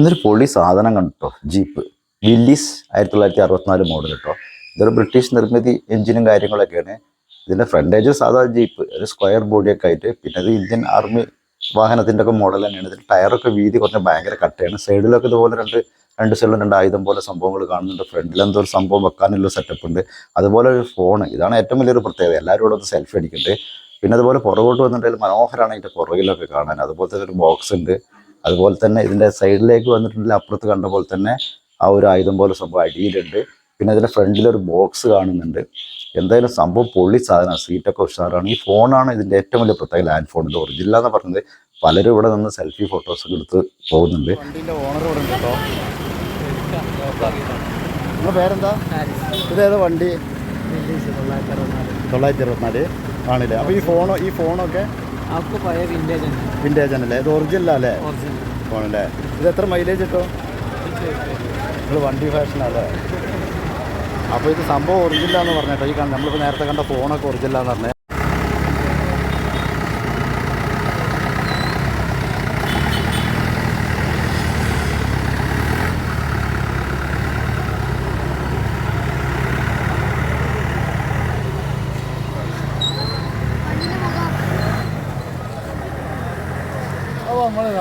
ഇന്നൊരു പൊളി സാധനം കണ്ടോ ജീപ്പ് വില്ലീസ് ആയിരത്തി തൊള്ളായിരത്തി അറുപത്തിനാല് മോഡൽ കേട്ടോ ഇതൊരു ബ്രിട്ടീഷ് നിർമ്മിതി എഞ്ചിനും കാര്യങ്ങളൊക്കെയാണ്. ഇതിന്റെ ഫ്രണ്ടേജ് സാധാ ജീപ്പ് ഒരു സ്ക്വയർ ബോഡിയൊക്കെ ആയിട്ട്. പിന്നെ ഇത് ഇന്ത്യൻ ആർമി വാഹനത്തിന്റെ ഒക്കെ മോഡൽ തന്നെയാണ്. ഇതിന്റെ ടയറൊക്കെ വീതി കുറഞ്ഞ ഭയങ്കര കട്ടയാണ്. സൈഡിലൊക്കെ ഇതുപോലെ രണ്ട് രണ്ട് സൈഡിലും രണ്ട് ആയുധം പോലെ സംഭവങ്ങൾ കാണുന്നുണ്ട്. ഫ്രണ്ടിൽ എന്തോ ഒരു സംഭവം വെക്കാനുള്ള സെറ്റപ്പ് ഉണ്ട്. അതുപോലെ ഒരു ഫോൺ ഇതാണ് ഏറ്റവും വലിയൊരു പ്രത്യേകത. എല്ലാവരും ഇവിടെ ഒന്ന് സെൽഫി അടിക്കുന്നുണ്ട് പിന്നെ അതുപോലെ പുറകോട്ട് വന്നിട്ടുണ്ടെങ്കിൽ മനോഹരമാണ് അതിന്റെ പുറകിലൊക്കെ കാണാൻ. അതുപോലെ തന്നെ ഒരു ബോക്സ് ഉണ്ട്. അതുപോലെ തന്നെ ഇതിന്റെ സൈഡിലേക്ക് വന്നിട്ടുണ്ടെങ്കിൽ അപ്പുറത്ത് കണ്ട പോലെ തന്നെ ആ ഒരു ആയുധം പോലെ സംഭവം അടിയിലുണ്ട്. പിന്നെ അതിന്റെ ഫ്രണ്ടിൽ ഒരു ബോക്സ് കാണുന്നുണ്ട്. എന്തായാലും സംഭവം പൊള്ളി സാധനമാണ്. സീറ്റൊക്കെ ഉഷാറാണ്. ഈ ഫോണാണ് ഇതിന്റെ ഏറ്റവും വലിയ പ്രത്യേക ലാൻഡ് ഫോൺ ഇത് ഒറിജിനൽ എന്ന് പറഞ്ഞത്. പലരും ഇവിടെ നിന്ന് സെൽഫി ഫോട്ടോസ് ഒക്കെ എടുത്ത് പോകുന്നുണ്ട്. പേരെന്താ? ഇതേതാ വണ്ടി? തൊള്ളായിരത്തി അറുപത്തിനാല്. ആണല്ലേ? അപ്പോൾ ഈ ഫോണോ ഈ ഫോണൊക്കെ വിന്റേജ് അല്ലേ? ഇത് ഒറിജിനൽ അല്ലേ? പോണല്ലേ ഇത് എത്ര മൈലേജ് കിട്ടും? നിങ്ങൾ വണ്ടി ഫാഷനല്ലേ അപ്പോൾ ഇത് സംഭവം ഒറിജിനലാന്ന് പറഞ്ഞിട്ടോ ഈ നമ്മളിപ്പോൾ നേരത്തെ കണ്ട ഫോണൊക്കെ ഒറിജിനലാന്ന് പറഞ്ഞത് ખાવા મળે.